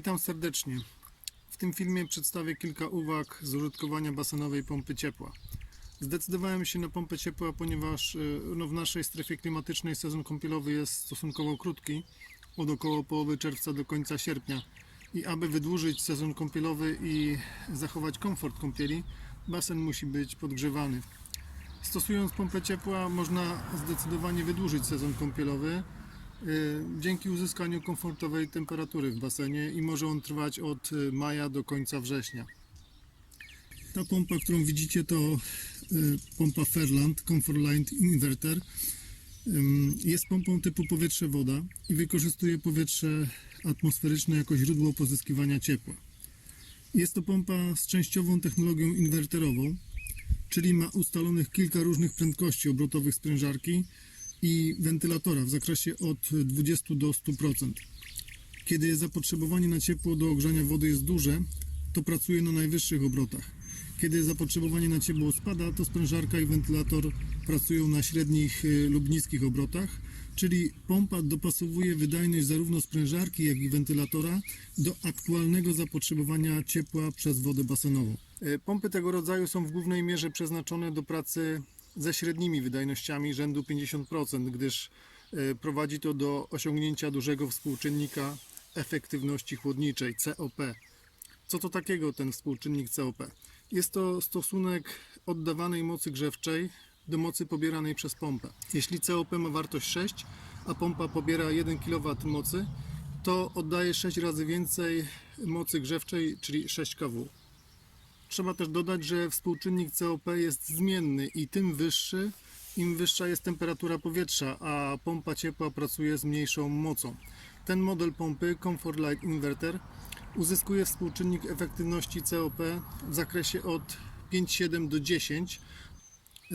Witam serdecznie. W tym filmie przedstawię kilka uwag z użytkowania basenowej pompy ciepła. Zdecydowałem się na pompę ciepła, ponieważ y, no, w naszej strefie klimatycznej sezon kąpielowy jest stosunkowo krótki, od około połowy czerwca do końca sierpnia. I aby wydłużyć sezon kąpielowy i zachować komfort kąpieli, basen musi być podgrzewany. Stosując pompę ciepła można zdecydowanie wydłużyć sezon kąpielowy, dzięki uzyskaniu komfortowej temperatury w basenie i może on trwać od y, maja do końca września. Ta pompa, którą widzicie to y, pompa Fairland Comfort Line Inverter. Jest pompą typu powietrze-woda i wykorzystuje powietrze atmosferyczne jako źródło pozyskiwania ciepła. Jest to pompa z częściową technologią inwerterową, czyli ma ustalonych kilka różnych prędkości obrotowych sprężarki i wentylatora w zakresie od 20 do 100%. Kiedy zapotrzebowanie na ciepło do ogrzania wody jest duże, to pracuje na najwyższych obrotach. Kiedy zapotrzebowanie na ciepło spada, to sprężarka i wentylator pracują na średnich y, lub niskich obrotach, czyli pompa dopasowuje wydajność zarówno sprężarki, jak i wentylatora do aktualnego zapotrzebowania ciepła przez wodę basenową. Y, Pompy tego rodzaju są w głównej mierze przeznaczone do pracy ze średnimi wydajnościami rzędu 50%, gdyż y, prowadzi to do osiągnięcia dużego współczynnika efektywności chłodniczej COP. Co to takiego ten współczynnik COP? Jest to stosunek oddawanej mocy grzewczej do mocy pobieranej przez pompę. Jeśli COP ma wartość 6, a pompa pobiera 1 kW mocy, to oddaje 6 razy więcej mocy grzewczej, czyli 6 kW. Trzeba też dodać, że współczynnik COP jest zmienny i tym wyższy, im wyższa jest temperatura powietrza, a pompa ciepła pracuje z mniejszą mocą. Ten model pompy Comfort Light Inverter uzyskuje współczynnik efektywności COP w zakresie od 5,7 do 10.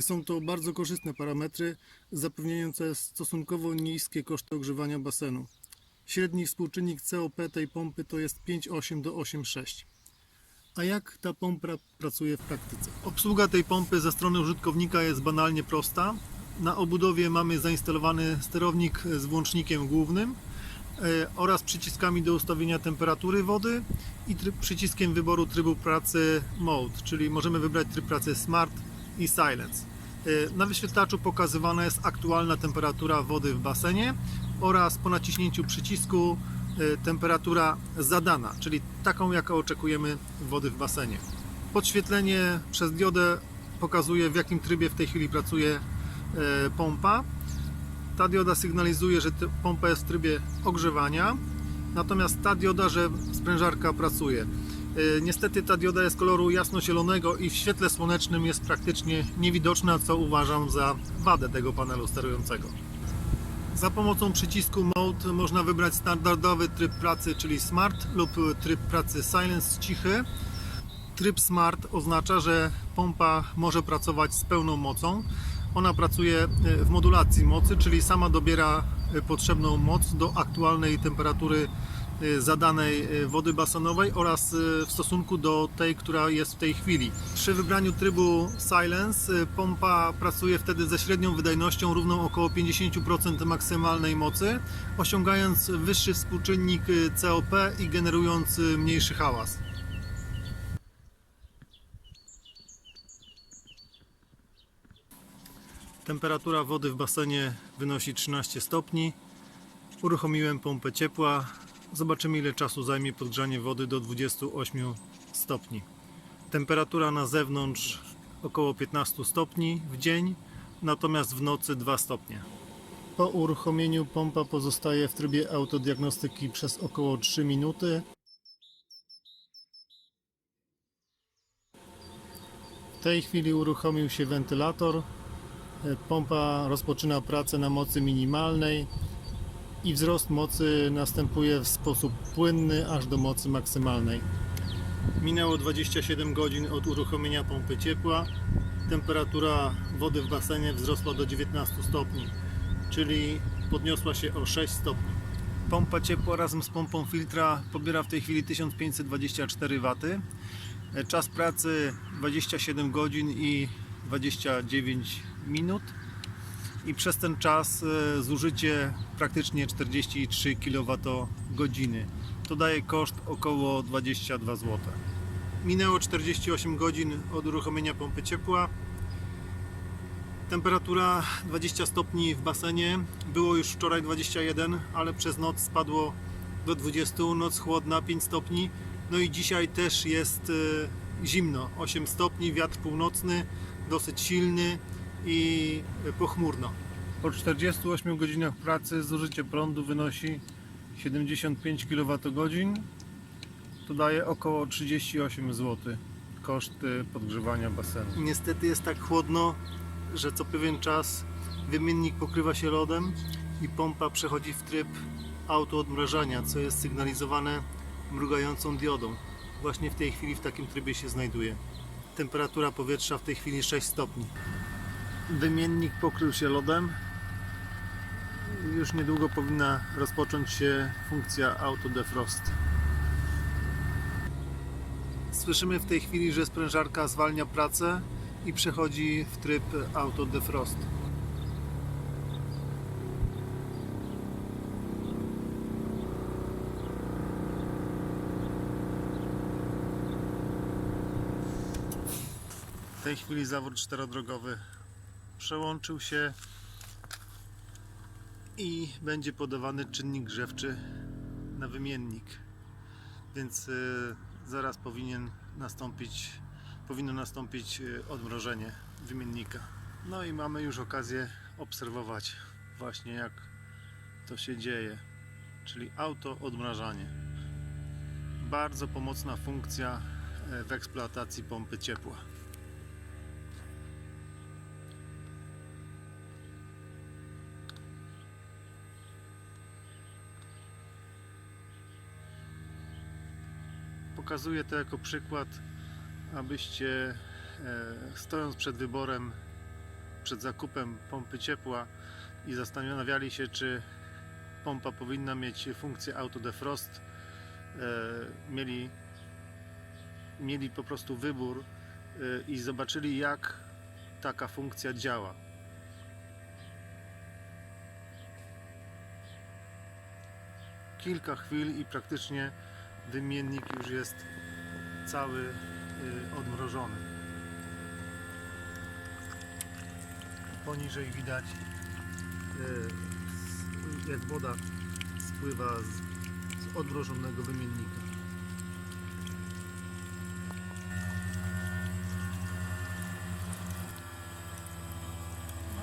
Są to bardzo korzystne parametry zapewniające stosunkowo niskie koszty ogrzewania basenu. Średni współczynnik COP tej pompy to jest 5,8 do 8,6. A jak ta pompa pracuje w praktyce? Obsługa tej pompy ze strony użytkownika jest banalnie prosta. Na obudowie mamy zainstalowany sterownik z włącznikiem głównym e, oraz przyciskami do ustawienia temperatury wody i tryb, przyciskiem wyboru trybu pracy Mode, czyli możemy wybrać tryb pracy Smart i Silence. E, Na wyświetlaczu pokazywana jest aktualna temperatura wody w basenie oraz po naciśnięciu przycisku temperatura zadana, czyli taką, jaką oczekujemy wody w basenie. Podświetlenie przez diodę pokazuje, w jakim trybie w tej chwili pracuje e, pompa. Ta dioda sygnalizuje, że pompa jest w trybie ogrzewania, natomiast ta dioda, że sprężarka pracuje. E, Niestety ta dioda jest koloru jasno-zielonego i w świetle słonecznym jest praktycznie niewidoczna, co uważam za wadę tego panelu sterującego. Za pomocą przycisku Mode można wybrać standardowy tryb pracy, czyli Smart lub tryb pracy Silence cichy. Tryb Smart oznacza, że pompa może pracować z pełną mocą. Ona pracuje e, w modulacji mocy, czyli sama dobiera e, potrzebną moc do aktualnej temperatury zadanej e, wody basenowej oraz e, w stosunku do tej, która jest w tej chwili. Przy wybraniu trybu Silence pompa pracuje wtedy ze średnią wydajnością równą około 50% maksymalnej mocy, osiągając wyższy współczynnik COP i generując mniejszy hałas. Temperatura wody w basenie wynosi 13 stopni. Uruchomiłem pompę ciepła. Zobaczymy ile czasu zajmie podgrzanie wody do 28 stopni. Temperatura na zewnątrz około 15 stopni w dzień, natomiast w nocy 2 stopnie. Po uruchomieniu pompa pozostaje w trybie autodiagnostyki przez około 3 minuty. W tej chwili uruchomił się wentylator. Pompa rozpoczyna pracę na mocy minimalnej i wzrost mocy następuje w sposób płynny aż do mocy maksymalnej. Minęło 27 godzin od uruchomienia pompy ciepła. Temperatura wody w basenie wzrosła do 19 stopni, czyli podniosła się o 6 stopni. Pompa ciepła razem z pompą filtra pobiera w tej chwili 1524 W. Czas pracy 27 godzin i 29 minut i przez ten czas e, zużycie praktycznie 43 kWh. To daje koszt około 22 zł. Minęło 48 godzin od uruchomienia pompy ciepła. Temperatura 20 stopni w basenie. Było już wczoraj 21, ale przez noc spadło do 20. Noc chłodna 5 stopni. No i dzisiaj też jest e, zimno. 8 stopni, wiatr północny, dosyć silny i pochmurno. Po 48 godzinach pracy zużycie prądu wynosi 75 kWh. To daje około 38 zł koszt e, podgrzewania basenu. Niestety jest tak chłodno, że co pewien czas wymiennik pokrywa się lodem i pompa przechodzi w tryb autoodmrażania, co jest sygnalizowane mrugającą diodą. Właśnie w tej chwili w takim trybie się znajduje. Temperatura powietrza w tej chwili 6 stopni. Wymiennik pokrył się lodem. Już niedługo powinna rozpocząć się funkcja auto defrost. Słyszymy w tej chwili, że sprężarka zwalnia pracę i przechodzi w tryb auto defrost. W tej chwili zawór czterodrogowy przełączył się i będzie podawany czynnik grzewczy na wymiennik. Więc y, zaraz powinien nastąpić, powinno nastąpić y, odmrożenie wymiennika. No i mamy już okazję obserwować właśnie jak to się dzieje, czyli auto odmrażanie. Bardzo pomocna funkcja e, w eksploatacji pompy ciepła. Pokazuję to jako przykład, abyście e, stojąc przed wyborem, przed zakupem pompy ciepła i zastanawiali się, czy pompa powinna mieć funkcję auto defrost, e, mieli, mieli po prostu wybór e, i zobaczyli, jak taka funkcja działa. Kilka chwil i praktycznie wymiennik już jest cały y, odmrożony. Poniżej widać y, jak woda spływa z, odmrożonego wymiennika.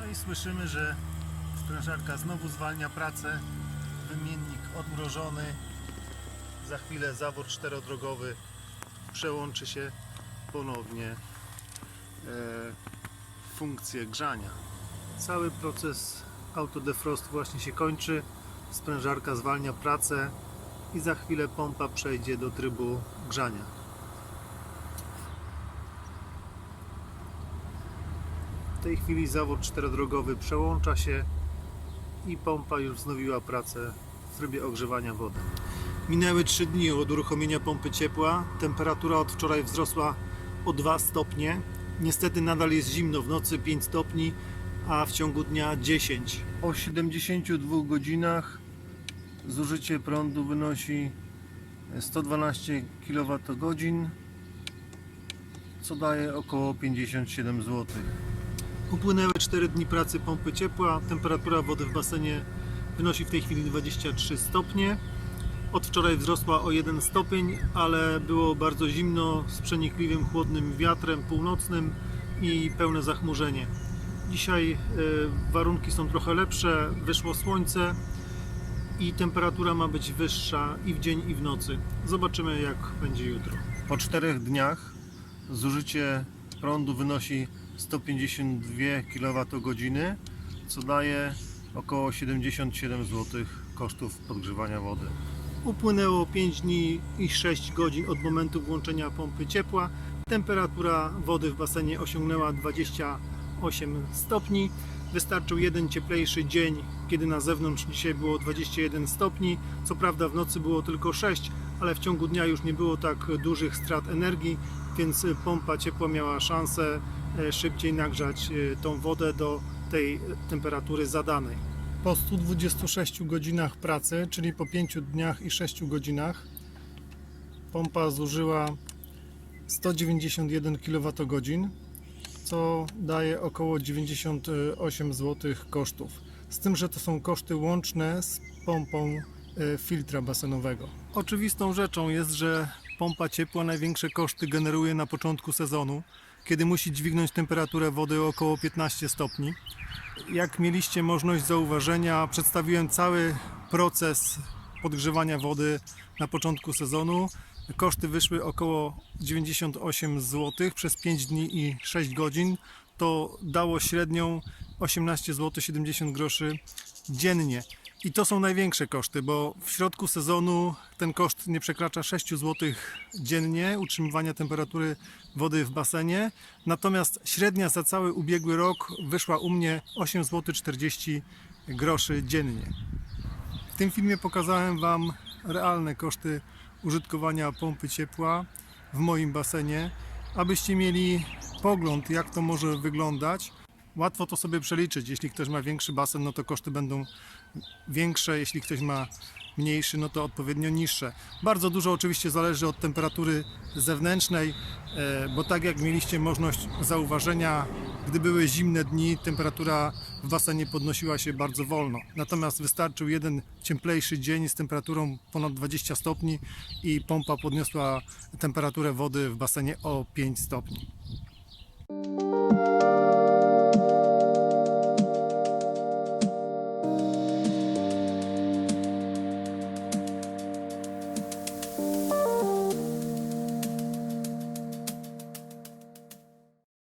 No i słyszymy, że sprężarka znowu zwalnia pracę. Wymiennik odmrożony za chwilę zawór czterodrogowy przełączy się ponownie e, w funkcję grzania. Cały proces autodefrost właśnie się kończy. Sprężarka zwalnia pracę i za chwilę pompa przejdzie do trybu grzania. W tej chwili zawór czterodrogowy przełącza się i pompa już wznowiła pracę w trybie ogrzewania wody. Minęły 3 dni od uruchomienia pompy ciepła. Temperatura od wczoraj wzrosła o 2 stopnie. Niestety nadal jest zimno w nocy 5 stopni, a w ciągu dnia 10. Po 72 godzinach zużycie prądu wynosi 112 kWh, co daje około 57 zł. Upłynęły 4 dni pracy pompy ciepła. Temperatura wody w basenie wynosi w tej chwili 23 stopnie. Od wczoraj wzrosła o 1 stopień, ale było bardzo zimno z przenikliwym chłodnym wiatrem północnym i pełne zachmurzenie. Dzisiaj e, warunki są trochę lepsze, wyszło słońce i temperatura ma być wyższa i w dzień i w nocy. Zobaczymy jak będzie jutro. Po czterech dniach zużycie prądu wynosi 152 kWh, co daje około 77 zł kosztów podgrzewania wody. Upłynęło 5 dni i 6 godzin od momentu włączenia pompy ciepła. Temperatura wody w basenie osiągnęła 28 stopni. Wystarczył jeden cieplejszy dzień, kiedy na zewnątrz dzisiaj było 21 stopni. Co prawda w nocy było tylko 6, ale w ciągu dnia już nie było tak dużych strat energii, więc pompa ciepła miała szansę e, szybciej nagrzać e, tą wodę do tej temperatury zadanej. Po 126 godzinach pracy, czyli po 5 dniach i 6 godzinach, pompa zużyła 191 kWh, co daje około 98 zł kosztów. Z tym, że to są koszty łączne z pompą e, filtra basenowego. Oczywistą rzeczą jest, że pompa ciepła największe koszty generuje na początku sezonu, kiedy musi dźwignąć temperaturę wody o około 15 stopni. Jak mieliście możliwość zauważenia, przedstawiłem cały proces podgrzewania wody na początku sezonu. Koszty wyszły około 98 zł przez 5 dni i 6 godzin. To dało średnią 18 zł 70 groszy dziennie. I to są największe koszty, bo w środku sezonu ten koszt nie przekracza 6 zł dziennie utrzymywania temperatury wody w basenie. Natomiast średnia za cały ubiegły rok wyszła u mnie 8 zł 40 groszy dziennie. W tym filmie pokazałem Wam realne koszty użytkowania pompy ciepła w moim basenie, abyście mieli pogląd, jak to może wyglądać. Łatwo to sobie przeliczyć. Jeśli ktoś ma większy basen, no to koszty będą większe. Jeśli ktoś ma mniejszy, no to odpowiednio niższe. Bardzo dużo oczywiście zależy od temperatury zewnętrznej, e, bo tak jak mieliście możliwość zauważenia, gdy były zimne dni, temperatura w basenie podnosiła się bardzo wolno. Natomiast wystarczył jeden cieplejszy dzień z temperaturą ponad 20 stopni i pompa podniosła temperaturę wody w basenie o 5 stopni.